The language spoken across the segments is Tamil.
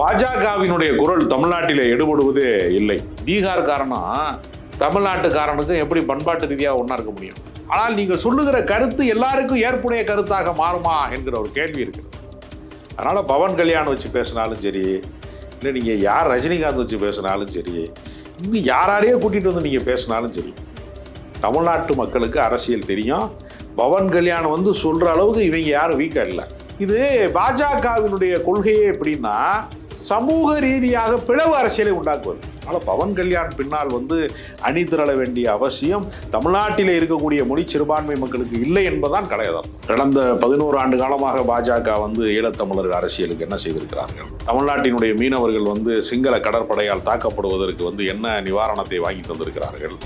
பாஜகவினுடைய குரல் தமிழ்நாட்டில் எடுபடுவதே இல்லை. பீகார் காரணம் தமிழ்நாட்டுக்காரனுக்கும் எப்படி பண்பாட்டு ரீதியாக ஒன்றா இருக்க முடியும்? ஆனால் நீங்கள் சொல்லுகிற கருத்து எல்லாருக்கும் ஏற்புடைய கருத்தாக மாறுமா என்கிற ஒரு கேள்வி இருக்கிறது அதனால் பவன் கல்யாணம் வச்சு பேசினாலும் சரி இல்லை நீங்கள் யார் ரஜினிகாந்த் வச்சு பேசினாலும் சரி இன்னும் யாராரையே கூட்டிகிட்டு வந்து நீங்கள் பேசினாலும் சரி தமிழ்நாட்டு மக்களுக்கு அரசியல் தெரியும். பவன் கல்யாணம் வந்து சொல்கிற அளவுக்கு இவங்க யாரும் வீக்காக இல்லை. இது பாஜகவினுடைய கொள்கையே எப்படின்னா சமூக ரீதியாக பிளவு அரசியலை உண்டாக்குவது. அதனால் பவன் கல்யாண் பின்னால் வந்து அணி திரள வேண்டிய அவசியம் தமிழ்நாட்டில் இருக்கக்கூடிய மொழி சிறுபான்மை மக்களுக்கு இல்லை என்பதுதான் கலையதம் கடந்த பதினோரு ஆண்டு காலமாக பாஜக வந்து ஈழத்தமிழர் அரசியலுக்கு என்ன செய்திருக்கிறார்கள்? தமிழ்நாட்டினுடைய மீனவர்கள் வந்து சிங்கள கடற்படையால் தாக்கப்படுவதற்கு வந்து என்ன நிவாரணத்தை வாங்கி தந்திருக்கிறார்கள்?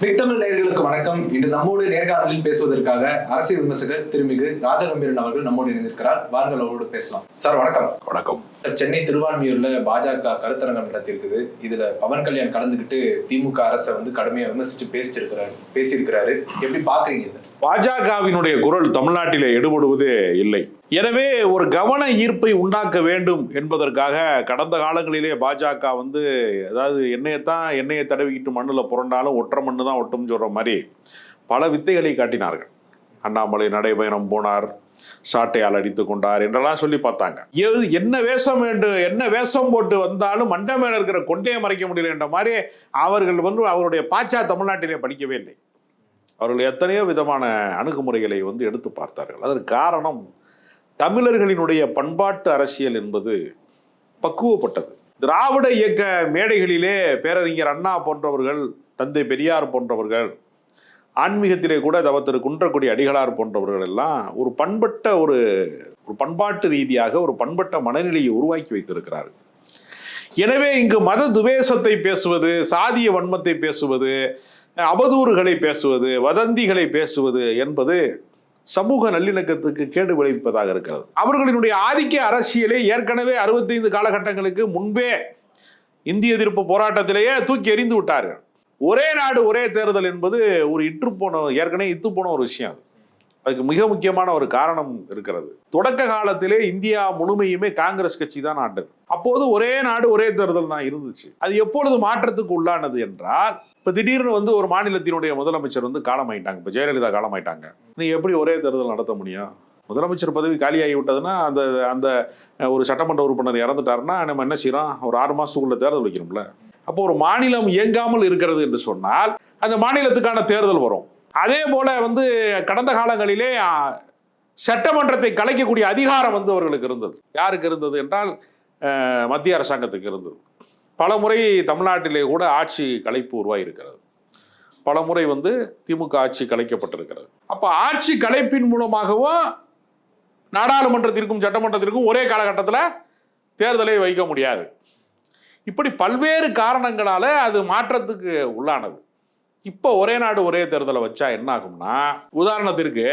திட்டமிழ் நேயர்களுக்கு வணக்கம். இன்று நம்மோடு நேர்காணலில் பேசுவதற்காக அரசியல் விமர்சகர் திருமிகு ராஜகம்பீரன் அவர்கள் நம்மோடு இணைந்திருக்கிறார். வாருங்கள் அவரோடு பேசலாம். சார் வணக்கம். வணக்கம். சார் சென்னை திருவான்மியூர்ல பாஜக கருத்தரங்கம் நடத்தியிருக்குது. இதுல பவன் கல்யாண் கலந்துக்கிட்டு திமுக அரசை வந்து கடுமையா விமர்சிச்சு பேசிச்சிருக்கிறாரு பேசியிருக்கிறாரு. எப்படி பாக்குறீங்க பாஜகவினுடைய குரல் தமிழ்நாட்டிலே எடுபடுவதே இல்லை. எனவே ஒரு கவன ஈர்ப்பை உண்டாக்க வேண்டும் என்பதற்காக கடந்த காலங்களிலே பாஜக வந்து அதாவது எண்ணெயத்தான் எண்ணெயை தடவிக்கிட்டு மண்ணில் புரண்டாலும் ஒற்றை மண்ணு தான் ஒட்டும் சொல்கிற மாதிரி பல வித்தைகளை காட்டினார்கள். அண்ணாமலை நடைபயணம் போனார் சாட்டையால் அடித்து கொண்டார் என்றெல்லாம் சொல்லி பார்த்தாங்க. எது என்ன வேஷம் வேண்டும் என்ன வேஷம் போட்டு வந்தாலும் மண்டை மேல இருக்கிற கொண்டையை மறைக்க முடியல என்ற மாதிரி அவர்கள் வந்து அவருடைய பாச்சா தமிழ்நாட்டிலே படிக்கவே இல்லை. அவர்கள் எத்தனையோ விதமான அணுகுமுறைகளை வந்து எடுத்து பார்த்தார்கள். அதற்கு காரணம் தமிழர்களினுடைய பண்பாட்டு அரசியல் என்பது பக்குவப்பட்டது. திராவிட இயக்க மேடைகளிலே பேரறிஞர் அண்ணா போன்றவர்கள் தந்தை பெரியார் போன்றவர்கள் ஆன்மீகத்திலே கூட தவத்திரு குன்றக்குடி அடிகளார் போன்றவர்கள் எல்லாம் ஒரு பண்பட்ட ஒரு ஒரு பண்பாட்டு ரீதியாக ஒரு பண்பட்ட மனநிலையை உருவாக்கி வைத்திருக்கிறார்கள். எனவே இங்கு மத துவேஷத்தை பேசுவது சாதிய வன்மத்தை பேசுவது அவதூறுகளை பேசுவது வதந்திகளை பேசுவது என்பது சமூக நல்லிணக்கத்துக்கு கேடு விளைவிப்பதாக இருக்கிறது. அவர்களினுடைய ஆதிக்க அரசியலை ஏற்கனவே அறுபத்தைந்து காலகட்டங்களுக்கு முன்பே இந்திய எதிர்ப்பு போராட்டத்திலேயே தூக்கி எறிந்து விட்டார்கள். ஒரே நாடு ஒரே தேர்தல் என்பது ஒரு இற்று போன ஏற்கனவே இத்து போன ஒரு விஷயம் அது. அதுக்கு மிக முக்கியமான ஒரு காரணம் இருக்கிறது. தொடக்க காலத்திலே இந்தியா முழுமையுமே காங்கிரஸ் கட்சி தான் ஆண்டது. அப்போது ஒரே நாடு ஒரே தேர்தல் தான் இருந்துச்சு. அது எப்பொழுது மாற்றத்துக்கு உள்ளானது என்றால் இப்போ திடீர்னு வந்து ஒரு மாநிலத்தினுடைய முதலமைச்சர் வந்து காலமாயிட்டாங்க. இப்போ ஜெயலலிதா காலமாயிட்டாங்க. நீ எப்படி ஒரே தேர்தல் நடத்த முடியும்? முதலமைச்சர் பதவி காலியாகி விட்டதுன்னா அந்த அந்த ஒரு சட்டமன்ற உறுப்பினர் இறந்துட்டாருன்னா நம்ம என்ன செய்யறோம்? ஒரு ஆறு மாதத்துக்குள்ள தேர்தல் வைக்கணும்ல. அப்போ ஒரு மாநிலம் இயங்காமல் இருக்கிறது என்று சொன்னால் அந்த மாநிலத்துக்கான தேர்தல் வரும். அதே போல வந்து கடந்த காலங்களிலே சட்டமன்றத்தை கலைக்கக்கூடிய அதிகாரம் வந்து அவர்களுக்கு இருந்தது. யாருக்கு இருந்தது என்றால் மத்திய அரசாங்கத்துக்கு இருந்தது. பல முறை தமிழ்நாட்டிலே கூட ஆட்சி கலைப்பு உருவாகியிருக்கிறது பல முறை வந்து திமுக ஆட்சி கலைக்கப்பட்டிருக்கிறது. அப்போ ஆட்சி கலைப்பின் மூலமாகவும் நாடாளுமன்றத்திற்கும் சட்டமன்றத்திற்கும் ஒரே காலகட்டத்தில் தேர்தலை வைக்க முடியாது. இப்படி பல்வேறு காரணங்களால் அது மாற்றத்துக்கு உள்ளானது. இப்போ ஒரே நாடு ஒரே தேர்தலை வச்சா என்ன ஆகும்னா உதாரணத்திற்கு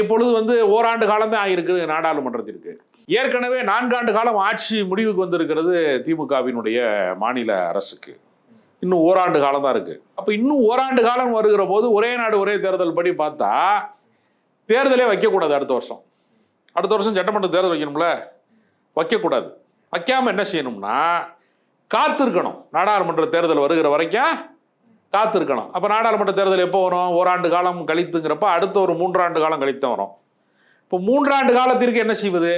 இப்பொழுது வந்து ஓராண்டு காலமே ஆகியிருக்கிறது நாடாளுமன்றத்திற்கு. ஏற்கனவே நான்காண்டு காலம் ஆட்சி முடிவுக்கு வந்திருக்கிறது திமுகவினுடைய மாநில அரசுக்கு. இன்னும் ஓராண்டு காலம் தான் இருக்கு. அப்போ இன்னும் ஓராண்டு காலம் வருகிற போது ஒரே நாடு ஒரே தேர்தல் படி பார்த்தா தேர்தலே வைக்கக்கூடாது அடுத்த வருஷம். அடுத்த வருஷம் சட்டமன்ற தேர்தல் வைக்கணும்ல? வைக்கக்கூடாது வைக்காமல் என்ன செய்யணும்னா காத்திருக்கணும். நாடாளுமன்ற தேர்தல் வருகிற வரைக்கும் காத்திருக்கணும். அப்போ நாடாளுமன்ற தேர்தல் எப்போ வரும்? ஓராண்டு காலம் கழித்துங்கிறப்ப அடுத்த ஒரு மூன்றாண்டு காலம் கழித்து வரும். இப்போ மூன்றாண்டு காலத்திற்கு என்ன செய்வது?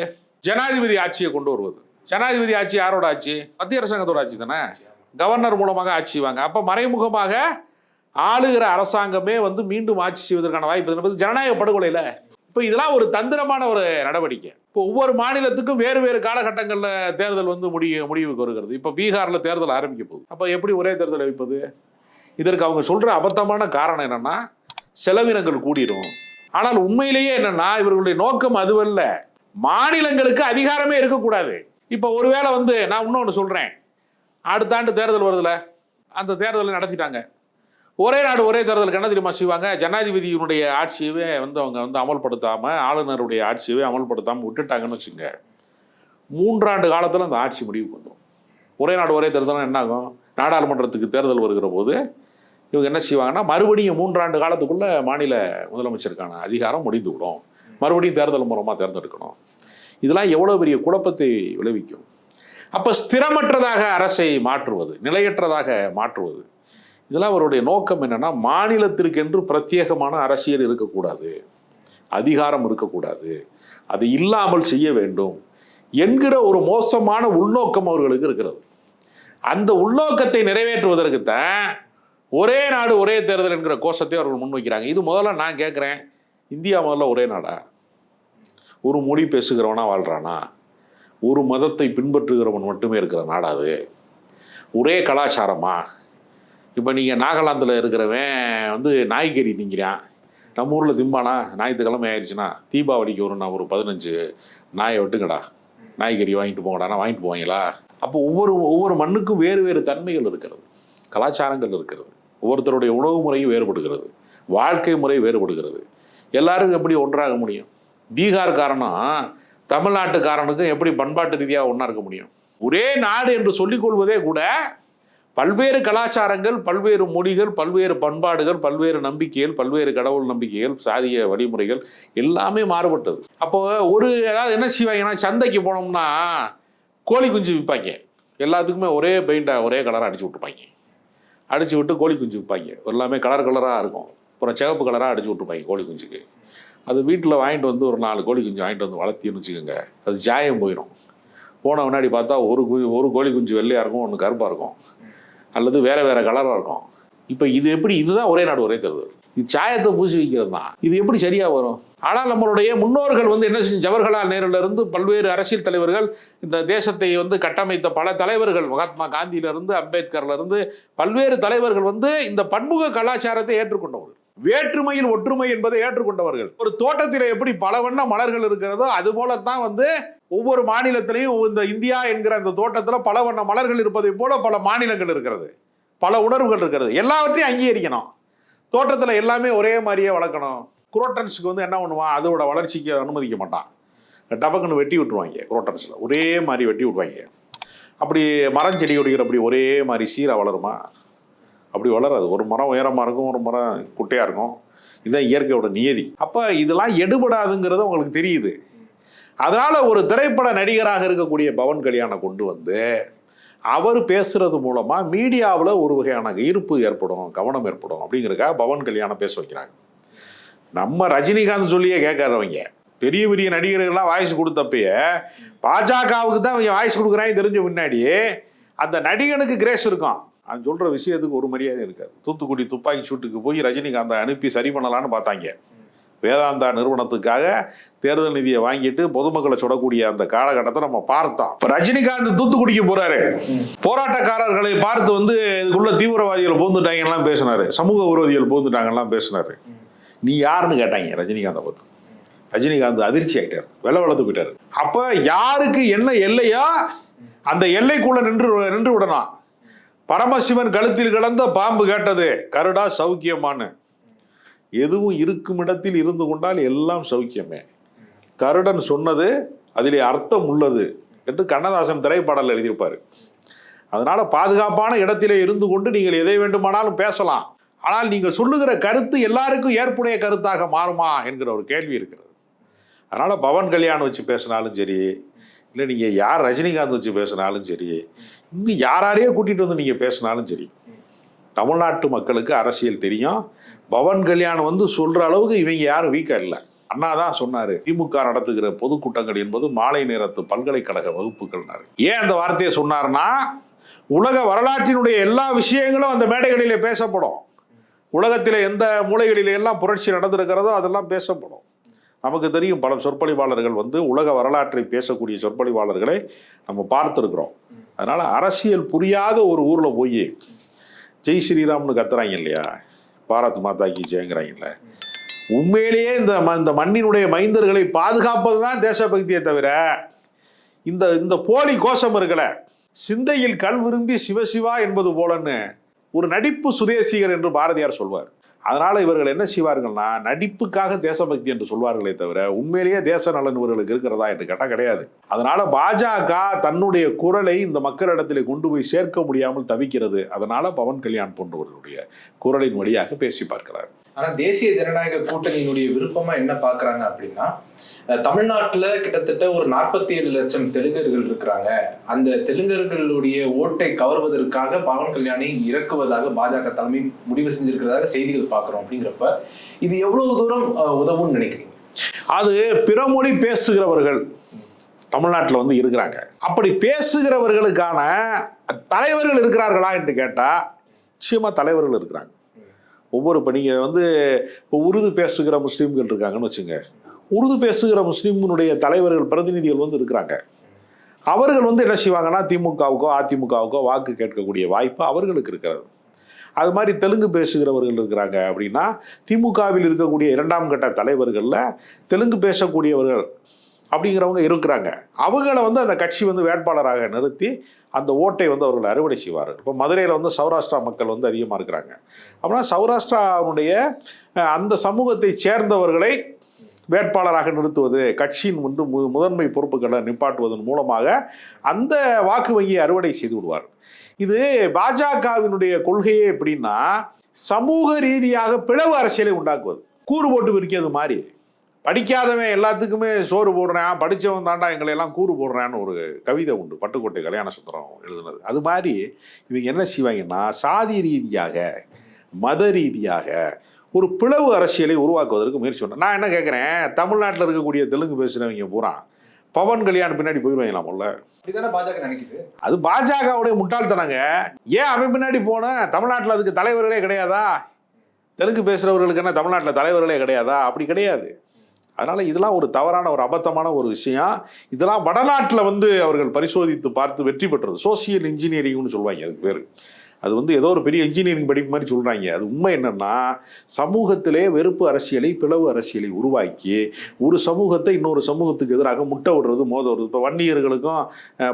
ஜனாதிபதி ஆட்சியை கொண்டு வருவது. ஜனாதிபதி ஆட்சி யாரோட ஆட்சி? மத்திய அரசாங்கத்தோட ஆட்சி தானே? கவர்னர் மூலமாக ஆட்சி வாங்க. அப்போ மறைமுகமாக ஆளுகிற அரசாங்கமே வந்து மீண்டும் ஆட்சி செய்வதற்கான வாய்ப்பு என்பது ஜனநாயக படுகொலையில். இப்போ இதெல்லாம் ஒரு தந்திரமான ஒரு நடவடிக்கை. இப்போ ஒவ்வொரு மாநிலத்துக்கும் வேறு வேறு காலகட்டங்களில் தேர்தல் வந்து முடிய முடிவுக்கு வருகிறது. இப்போ பீகாரில் தேர்தல் ஆரம்பிக்க போகுது அப்போ எப்படி ஒரே தேர்தல் வைப்பது இதற்கு அவங்க சொல்கிற அபத்தமான காரணம் என்னென்னா செலவினங்கள் கூடிரும். ஆனால் உண்மையிலேயே என்னென்னா இவர்களுடைய நோக்கம் அதுவல்ல. மாநிலங்களுக்கு அதிகாரமே இருக்கக்கூடாது. இப்போ ஒருவேளை வந்து நான் இன்னொன்று சொல்கிறேன் அடுத்த ஆண்டு தேர்தல் வருதுல அந்த தேர்தலை நடத்திட்டாங்க. ஒரே நாடு ஒரே தேர்தலுக்கு என்ன தெரியுமா செய்வாங்க? ஜனாதிபதியினுடைய ஆட்சியவே வந்து அவங்க வந்து அமல்படுத்தாமல் ஆளுநருடைய ஆட்சியவே அமல்படுத்தாமல் விட்டுட்டாங்கன்னு வச்சுங்க. மூன்றாண்டு காலத்தில் அந்த ஆட்சி முடிவுக்கு வந்துடும் ஒரே நாடு ஒரே தேர்தல் என்ன ஆகும்? நாடாளுமன்றத்துக்கு தேர்தல் வருகிற போது இவங்க என்ன செய்வாங்கன்னா மறுபடியும் மூன்றாண்டு காலத்துக்குள்ள மாநில முதலமைச்சருக்கான அதிகாரம் முடிந்து விடும் மறுபடியும் தேர்தல் மூலமாக தேர்ந்தெடுக்கணும். இதெல்லாம் எவ்வளோ பெரிய குழப்பத்தை விளைவிக்கும். அப்போ ஸ்திரமற்றதாக அரசை மாற்றுவது நிலையற்றதாக மாற்றுவது இதெல்லாம் அவருடைய நோக்கம் என்னென்னா மாநிலத்திற்கென்று பிரத்யேகமான அரசியல் இருக்கக்கூடாது. அதிகாரம் இருக்கக்கூடாது. அது இல்லாமல் செய்ய வேண்டும் என்கிற ஒரு மோசமான உள்நோக்கம் அவர்களுக்கு இருக்கிறது. அந்த உள்நோக்கத்தை நிறைவேற்றுவதற்கு தான் ஒரே நாடு ஒரே தேர்தல் என்கிற கோஷத்தை அவர்கள் முன்வைக்கிறாங்க இது முதல்ல நான் கேட்குறேன். இந்தியா முதல்ல ஒரே நாடா? ஒரு மொழி பேசுகிறவனா வாழ்கிறானா ஒரு மதத்தை பின்பற்றுகிறவன் மட்டுமே இருக்கிற நாடா அது? ஒரே கலாச்சாரமா? இப்போ நீங்கள் நாகாலாந்தில் இருக்கிறவன் வந்து நாய்க்கறி திங்கிறான். நம்ம ஊரில் திம்பானா? ஞாயிற்றுக்கிழமை ஆயிடுச்சுன்னா தீபாவளிக்கு ஒரு நான் ஒரு பதினஞ்சு நாயை வெட்டுங்கடா நாய்க்கறி வாங்கிட்டு போங்கடானா வாங்கிட்டு போவீங்களா? அப்போ ஒவ்வொரு ஒவ்வொரு மண்ணுக்கும் வேறு வேறு தன்மைகள் இருக்கிறது. கலாச்சாரங்கள் இருக்கிறது. ஒவ்வொருத்தருடைய உணவு முறையும் வேறுபடுகிறது வாழ்க்கை முறை வேறுபடுகிறது. எல்லாருக்கும் எப்படி ஒன்றாக முடியும்? பீகார்காரனும் தமிழ்நாட்டுக்காரனுக்கும் எப்படி பண்பாட்டு ரீதியாக ஒன்றா இருக்க முடியும்? ஒரே நாடு என்று சொல்லிக்கொள்வதே கூட பல்வேறு கலாச்சாரங்கள் பல்வேறு மொழிகள் பல்வேறு பண்பாடுகள் பல்வேறு நம்பிக்கைகள் பல்வேறு கடவுள் நம்பிக்கைகள் சாதிய வழிமுறைகள் எல்லாமே மாறுபட்டது. அப்போ ஒரு ஏதாவது என்ன செய்வாங்கன்னா சந்தைக்கு போனோம்னா கோழி குஞ்சு விற்பாங்க எல்லாத்துக்குமே ஒரே பெயிண்டாக ஒரே கலராக அடிச்சு விட்டுப்பாங்க. அடிச்சு விட்டு கோழி குஞ்சு விற்பாங்க. எல்லாமே கலர் கலராக இருக்கும். அப்புறம் சிவப்பு கலராக அடிச்சு விட்டுருப்பாங்க கோழி குஞ்சுக்கு. அது வீட்டில் வாங்கிட்டு வந்து ஒரு நாலு கோழி குஞ்சு வாங்கிட்டு வந்து வளர்த்தின்னு வச்சுக்கோங்க. அது ஜாயம் போயிடும் போன முன்னாடி பார்த்தா ஒரு கு ஒரு கோழி குஞ்சு வெள்ளையாக இருக்கும் ஒன்று கருப்பாக இருக்கும். அல்லது வேறு வேறு கலராக இருக்கும். இப்போ இது எப்படி இதுதான் ஒரே நாடு ஒரே தேர்தல் சாயத்தை பூசி வைக்கிறது தான் இது எப்படி சரியா வரும்? ஆனால் நம்மளுடைய முன்னோர்கள் வந்து என்ன செஞ்சு ஜவஹர்லால் நேருல இருந்து பல்வேறு அரசியல் தலைவர்கள் இந்த தேசத்தை வந்து கட்டமைத்த பல தலைவர்கள் மகாத்மா காந்தியில இருந்து அம்பேத்கர்ல இருந்து பல்வேறு தலைவர்கள் வந்து இந்த பன்முக கலாச்சாரத்தை ஏற்றுக்கொண்டவர்கள். வேற்றுமையில் ஒற்றுமை என்பதை ஏற்றுக்கொண்டவர்கள். ஒரு தோட்டத்தில் எப்படி பல வண்ண மலர்கள் இருக்கிறதோ அது போலத்தான் வந்து ஒவ்வொரு மாநிலத்திலையும் இந்த இந்தியா என்கிற அந்த தோட்டத்தில் பல வண்ண மலர்கள் இருப்பதை போல பல மாநிலங்கள் இருக்கிறது. பல உணர்வுகள் இருக்கிறது. எல்லாவற்றையும் அங்கீகரிக்கணும். தோட்டத்தில் எல்லாமே ஒரே மாதிரியே வளர்க்கணும். குரோட்டன்ஸுக்கு வந்து என்ன பண்ணுவான் அதோட வளர்ச்சிக்கு அனுமதிக்க மாட்டான். டபக்குன்னு வெட்டி விட்டுருவாங்க குரோட்டன்ஸில். ஒரே மாதிரி வெட்டி விட்டுருவாங்க. அப்படி மரம் செடி கொடிக்கிற அப்படி ஒரே மாதிரி சீராக வளருமா? அப்படி வளராது. ஒரு மரம் உயரமாக இருக்கும் ஒரு மரம் குட்டையாக இருக்கும். இதுதான் இயற்கையோட நியதி. அப்போ இதெல்லாம் எடுபடாதுங்கிறது உங்களுக்கு தெரியுது. அதனால் ஒரு திரைப்பட நடிகராக இருக்கக்கூடிய பவன் கல்யாணம் கொண்டு வந்து அவர் பேசுறது மூலமா மீடியாவில் ஒரு வகையான ஈர்ப்பு ஏற்படும் கவனம் ஏற்படும் அப்படிங்கிறதுக்காக பவன் கல்யாணம் பேச வைக்கிறாங்க. நம்ம ரஜினிகாந்த் சொல்லியே கேட்காதவங்க. பெரிய பெரிய நடிகர்கள்லாம் வாய்ஸ் கொடுத்தப்பயே பாஜகவுக்கு தான் அவங்க வாய்ஸ் கொடுக்குறாங்க தெரிஞ்ச முன்னாடி அந்த நடிகனுக்கு கிரேஸ் இருக்கும். அவன் சொல்கிற விஷயத்துக்கு ஒரு மரியாதை இருக்காது. தூத்துக்குடி துப்பாக்கி சூட்டுக்கு போய் ரஜினிகாந்தை அனுப்பி சரி பண்ணலான்னு பார்த்தாங்க. வேதாந்தா நிறுவனத்துக்காக தேர்தல் நிதியை வாங்கிட்டு பொதுமக்களை சுடக்கூடிய அந்த காலகட்டத்தை நம்ம பார்த்தோம். இப்ப ரஜினிகாந்த் தூத்துக்குடிக்கு போறாரு. போராட்டக்காரர்களை பார்த்து வந்து இதுக்குள்ள தீவிரவாதிகள் பூந்துட்டாங்க எல்லாம் பேசினாரு. சமூக விரோதிகள் பூந்துட்டாங்க எல்லாம் பேசினாரு. நீ யாருன்னு கேட்டாங்க ரஜினிகாந்தை பார்த்து ரஜினிகாந்த் அதிர்ச்சி ஆகிட்டார் வெள்ள வளர்த்து போயிட்டாரு. அப்ப யாருக்கு என்ன எல்லையோ அந்த எல்லைக்குள்ள நின்று நின்று விடணும். பரமசிவன் கழுத்தில் கிடந்த பாம்பு கேட்டது கருடா சௌக்கியமான்னு. எதுவும் இருக்கும் இடத்தில் இருந்து கொண்டால் எல்லாம் சௌக்கியமே. கருடன் சொன்னது அதிலே அர்த்தம் உள்ளது என்று கண்ணதாசன் திரைப்பாடல் எழுதியிருப்பார். அதனால பாதுகாப்பான இடத்திலே இருந்து கொண்டு நீங்கள் எதை வேண்டுமானாலும் பேசலாம். ஆனால் நீங்கள் சொல்லுகிற கருத்து எல்லாருக்கும் ஏற்புடைய கருத்தாக மாறுமா என்கிற ஒரு கேள்வி இருக்கிறது. அதனால பவன் கல்யாணம் வச்சு பேசினாலும் சரி இல்லை நீங்கள் யார் ரஜினிகாந்த் வச்சு பேசினாலும் சரி இன்னும் யாராரையோ கூட்டிகிட்டு வந்து நீங்கள் பேசினாலும் சரி தமிழ்நாட்டு மக்களுக்கு அரசியல் தெரியும் பவன் கல்யாண் வந்து சொல்ற அளவுக்கு இவங்க யாரும் வீக்கா இல்லை. அண்ணா தான் சொன்னாரு திமுக நடத்துகிற பொதுக்கூட்டங்கள் என்பது மாலை நேரத்து பல்கலைக்கழக வகுப்புகள்னாரு ஏன் அந்த வார்த்தையை சொன்னார்னா உலக வரலாற்றினுடைய எல்லா விஷயங்களும் அந்த மேடைகளிலே பேசப்படும். உலகத்தில் எந்த மூலைகளில் எல்லாம் புரட்சி நடந்திருக்கிறதோ அதெல்லாம் பேசப்படும். நமக்கு தெரியும் பல சொற்பொழிவாளர்கள் வந்து உலக வரலாற்றை பேசக்கூடிய சொற்பொழிவாளர்களை நம்ம பார்த்துருக்குறோம். அதனால் அரசியல் புரியாத ஒரு ஊரில் போய் ஜெய் ஸ்ரீராம்னு கத்துறாங்க இல்லையா? பாரத் மாதா கி ஜெயங்கிறாங்கல்ல. உண்மையிலேயே இந்த ம- இந்த மண்ணினுடைய மைந்தர்களை பாதுகாப்பது தான் தேசபக்தியை தவிர இந்த இந்த போலி கோஷம் இருக்கல. சிந்தையில் கல் விரும்பி சிவசிவா என்பது போலன்னு ஒரு நடிப்பு சுதேசிகர் என்று பாரதியார் சொல்வார். அதனால் இவர்கள் என்ன செய்வார்கள்னா நடிப்புக்காக தேசபக்தி என்று சொல்வார்களே தவிர உண்மையிலேயே தேச நலன் இவர்களுக்கு இருக்கிறதா என்று கேட்டால் கிடையாது. அதனால் பாஜக தன்னுடைய குரலை இந்த மக்களிடத்தில் கொண்டு போய் சேர்க்க முடியாமல் தவிக்கிறது. அதனால் பவன் கல்யாண் போன்றவர்களுடைய குரலின் வழியாக பேசி பார்க்கிறார். ஆனால் தேசிய ஜனநாயக கூட்டணியினுடைய விருப்பமாக என்ன பார்க்குறாங்க அப்படின்னா தமிழ்நாட்டுல கிட்டத்தட்ட ஒரு நாற்பத்தி ஏழு லட்சம் தெலுங்கர்கள் இருக்கிறாங்க. அந்த தெலுங்கர்களுடைய ஓட்டை கவர்வதற்காக பவன் கல்யாணை இறக்குவதாக பாஜக தலைமை முடிவு செஞ்சிருக்கிறதாக செய்திகள் பார்க்கிறோம் அப்படிங்கிறப்ப இது எவ்வளவு தூரம் உதவும்னு நினைக்கிறீங்க? அது பிற மொழி பேசுகிறவர்கள் தமிழ்நாட்டில் வந்து இருக்கிறாங்க. அப்படி பேசுகிறவர்களுக்கான தலைவர்கள் இருக்கிறார்களா என்று கேட்டால் நிச்சயமாக தலைவர்கள் இருக்கிறாங்க. ஒவ்வொரு இப்போ நீங்கள் வந்து இப்போ உருது பேசுகிற முஸ்லீம்கள் இருக்காங்கன்னு வச்சுங்க. உருது பேசுகிற முஸ்லீம்களுடைய தலைவர்கள் பிரதிநிதிகள் வந்து இருக்கிறாங்க. அவர்கள் வந்து என்ன செய்வாங்கன்னா திமுகவுக்கோ அதிமுகவுக்கோ வாக்கு கேட்கக்கூடிய வாய்ப்பு அவர்களுக்கு இருக்கிறது. அது மாதிரி தெலுங்கு பேசுகிறவர்கள் இருக்கிறாங்க அப்படின்னா திமுகவில் இருக்கக்கூடிய இரண்டாம் கட்ட தலைவர்களில் தெலுங்கு பேசக்கூடியவர்கள் அப்படிங்கிறவங்க இருக்கிறாங்க. அவங்கள வந்து அந்த கட்சி வந்து வேட்பாளராக நிறுத்தி அந்த ஓட்டை வந்து அவர்கள் அறுவடை செய்வார்கள். இப்போ மதுரையில் வந்து சௌராஷ்டிரா மக்கள் வந்து அதிகமாக இருக்கிறாங்க. அப்படின்னா சௌராஷ்டிராவுடைய அந்த சமூகத்தை சேர்ந்தவர்களை வேட்பாளராக நிறுத்துவது கட்சியின் வந்து மு முதன்மை பொறுப்புகளை நிப்பாட்டுவதன் மூலமாக அந்த வாக்கு வங்கியை அறுவடை செய்து விடுவார். இது பாஜகவினுடைய கொள்கையே எப்படின்னா சமூக ரீதியாக பிளவு அரசியலை உண்டாக்குவது. கூறு போட்டு விற்கிறது மாதிரி. படிக்காதவன் எல்லாத்துக்குமே சோறு போடுறேன் படித்தவன் தாண்டா எங்களை எல்லாம் கூறு போடுறான்னு ஒரு கவிதை உண்டு. பட்டுக்கோட்டை கல்யாண சுந்தரம் எழுதுனது. அது மாதிரி இவங்க என்ன செய்வாங்கன்னா சாதி ரீதியாக மத ரீதியாக ஒரு பிளவு அரசியலை உருவாக்குவதற்கு முயற்சி பண்ண நான் என்ன கேட்குறேன் தமிழ்நாட்டில் இருக்கக்கூடிய தெலுங்கு பேசுகிறவங்க பூரா பவன் கல்யாண் பின்னாடி போயிடுவாங்களா முதல்ல அப்படிதானே பாஜக நினைக்குது. அது பாஜகவுடைய முட்டாள்தனங்க. ஏன் அவன் பின்னாடி போன? தமிழ்நாட்டில் அதுக்கு தலைவர்களே கிடையாதா? தெலுங்கு பேசுகிறவர்களுக்கு என்ன தமிழ்நாட்டில் தலைவர்களே கிடையாதா? அப்படி கிடையாது. அதனால இதெல்லாம் ஒரு தவறான ஒரு அபத்தமான ஒரு விஷயம். இதெல்லாம் வடநாட்டில் வந்து அவர்கள் பரிசோதித்து பார்த்து வெற்றி பெற்றது. சோசியல் இன்ஜினியரிங்னு சொல்லுவாங்க அதுக்கு பேர். அது வந்து ஏதோ ஒரு பெரிய இன்ஜினியரிங் படிப்பு மாதிரி சொல்கிறாங்க அது உண்மை என்னென்னா சமூகத்திலே வெறுப்பு அரசியலை பிளவு அரசியலை உருவாக்கி ஒரு சமூகத்தை இன்னொரு சமூகத்துக்கு எதிராக முட்டை விடுறது மோத விடுறது. இப்போ வன்னியர்களுக்கும்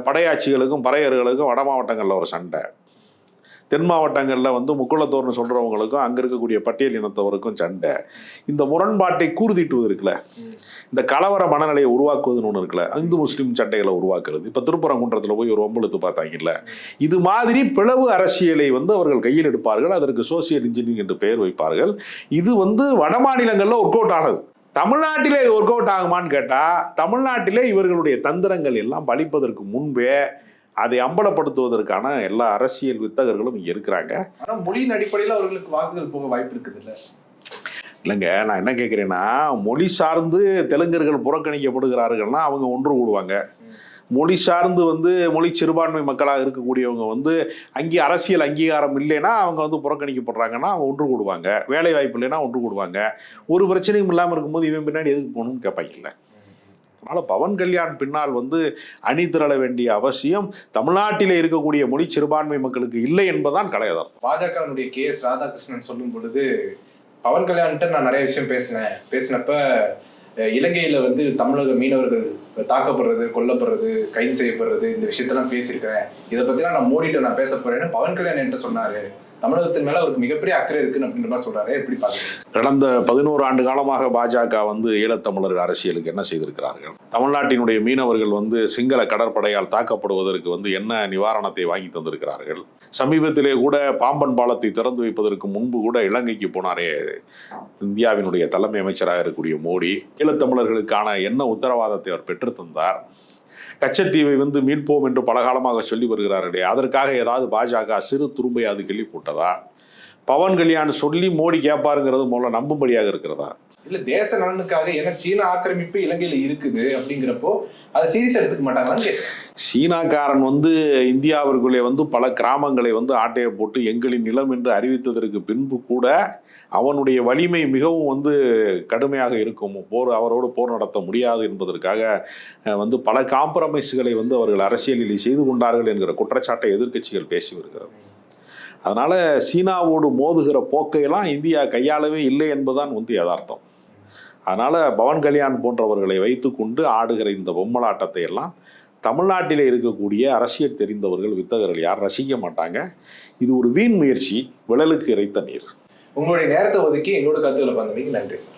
படையாட்சிகளுக்கும் பறையர்களுக்கும் வட மாவட்டங்களில் ஒரு சண்டை. தென் மாவட்டங்களில் வந்து முக்குளத்தோர்னு சொல்கிறவங்களுக்கும் அங்கே இருக்கக்கூடிய பட்டியல் இனத்தவருக்கும் சண்டை. இந்த முரண்பாட்டை கூர்திட்டுவது இருக்குல்ல? இந்த கலவர மனநிலையை உருவாக்குவதுன்னு ஒன்று இருக்குல்ல? இந்து முஸ்லீம் சண்டைகளை உருவாக்குறது. இப்போ திருப்பரங்குன்றத்தில் போய் ஒரு ஒம்பளுத்து பார்த்தாங்கல்ல? இது மாதிரி பிளவு அரசியலை வந்து அவர்கள் கையில் எடுப்பார்கள். அதற்கு சோசியல் இன்ஜினியரிங் என்று பெயர் வைப்பார்கள். இது வந்து வட மாநிலங்களில் ஒர்க் அவுட் ஆனது. தமிழ்நாட்டிலே இது ஒர்க் அவுட் ஆகுமான்னு கேட்டால் தமிழ்நாட்டிலே இவர்களுடைய தந்திரங்கள் எல்லாம் பழிப்பதற்கு முன்பே அதை அம்பலப்படுத்துவதற்கான எல்லா அரசியல் வித்தகர்களும் இங்கே இருக்கிறாங்க. ஆனா மொழியின் அடிப்படையில் அவர்களுக்கு வாக்குகள் போக வாய்ப்பு இருக்குது இல்ல இல்லைங்க நான் என்ன கேட்குறேன்னா மொழி சார்ந்து தெலுங்கர்கள் புறக்கணிக்கப்படுகிறார்கள்னா அவங்க ஒன்று கூடுவாங்க. மொழி சார்ந்து வந்து மொழி சிறுபான்மை மக்களாக இருக்கக்கூடியவங்க வந்து அங்கே அரசியல் அங்கீகாரம் இல்லைன்னா அவங்க வந்து புறக்கணிக்கப்படுறாங்கன்னா அவங்க ஒன்று கூடுவாங்க. வேலை வாய்ப்பு இல்லைன்னா ஒன்று கூடுவாங்க. ஒரு பிரச்சனையும் இல்லாமல் இருக்கும்போது இவன் பின்னாடி எதுக்கு போகணும்னு கேட்பாங்கல்ல அதனால் பவன் கல்யாண் பின்னால் வந்து அணி திரள வேண்டிய அவசியம் தமிழ்நாட்டில் இருக்கக்கூடிய மொழி சிறுபான்மை மக்களுக்கு இல்லை என்பதுதான் கலையதம் பாஜகவினுடைய கே எஸ் ராதாகிருஷ்ணன் சொல்லும் பொழுது பவன் கல்யாண்கிட்ட நான் நிறைய விஷயம் பேசினேன். பேசினப்ப இலங்கையில் இலங்கையில வந்து தமிழக மீனவர்கள் தாக்கப்படுறது கொல்லப்படுறது கைது செய்யப்படுறது இந்த விஷயத்தெல்லாம் பேசியிருக்கிறேன். இதை பற்றிலாம் நான் மோடிட்டு நான் பேச போறேன்னு பவன் கல்யாண் என்கிட்ட சொன்னாரு. தமிழகத்தின் மேல அவருக்கு மிகப்பெரிய அக்கறை இருக்குன்னு அப்படின்ற மாதிரி சொல்றாரு. எப்படி பாக்குறீங்க கடந்த பதினோரு ஆண்டு காலமாக பாஜக வந்து ஈழத்தமிழர் அரசியலுக்கு என்ன செய்திருக்கிறார்கள்? தமிழ்நாட்டினுடைய மீனவர்கள் வந்து சிங்கள கடற்படையால் தாக்கப்படுவதற்கு வந்து என்ன நிவாரணத்தை வாங்கி தந்திருக்கிறார்கள்? சமீபத்திலே கூட பாம்பன் பாலத்தை திறந்து வைப்பதற்கு முன்பு கூட இலங்கைக்கு போனாரே இந்தியாவினுடைய தலைமை அமைச்சராக இருக்கக்கூடிய மோடி. ஈழத்தமிழர்களுக்கான என்ன உத்தரவாதத்தை அவர் பெற்று தந்தார்? கச்சத்தீவை வந்து மீட்போம் என்று பல காலமாக சொல்லி வருகிறார்களே அதற்காக ஏதாவது பாஜக சிறு துரும்பையாவது கிள்ளி போட்டதா பவன் கல்யாண் சொல்லி மோடி கேட்பாருங்கிறது முதல்ல நம்பும்படியாக இருக்கிறதா இல்ல தேச நலனுக்காக ஏன்னா சீன ஆக்கிரமிப்பு இலங்கையில இருக்குது அப்படிங்கிறப்போ அதை சீரியஸ் எடுத்துக்க மாட்டாங்களான்னு. சீனாக்காரன் வந்து இந்தியாவிற்குள்ளே வந்து பல கிராமங்களை வந்து ஆட்டையை போட்டு எங்களின் நிலம் என்று அறிவித்ததற்கு பின்பு கூட அவனுடைய வலிமை மிகவும் வந்து கடுமையாக இருக்கும். போர் அவரோடு போர் நடத்த முடியாது என்பதற்காக வந்து பல காம்ப்ரமைஸ்களை வந்து அவர்கள் அரசியலில் செய்து கொண்டார்கள் என்கிற குற்றச்சாட்டை எதிர்க்கட்சிகள் பேசி வருகிறது. அதனால் சீனாவோடு மோதுகிற போக்கையெல்லாம் இந்தியா கையாளவே இல்லை என்பதுதான் வந்து யதார்த்தம். அதனால் பவன் கல்யாண் போன்றவர்களை வைத்துக்கொண்டு ஆடுகிற இந்த பொம்மலாட்டத்தை எல்லாம் தமிழ்நாட்டில் இருக்கக்கூடிய அரசியல் தெரிந்தவர்கள் வித்தகர்கள் யார் ரசிக்க மாட்டாங்க. இது ஒரு வீண் முயற்சி விழலுக்கு இறைத்த நீர். உங்களுடைய நேரத்தை ஒதுக்கி எங்களோட கருத்துக்களை பந்தமைக்கு நன்றி சார்.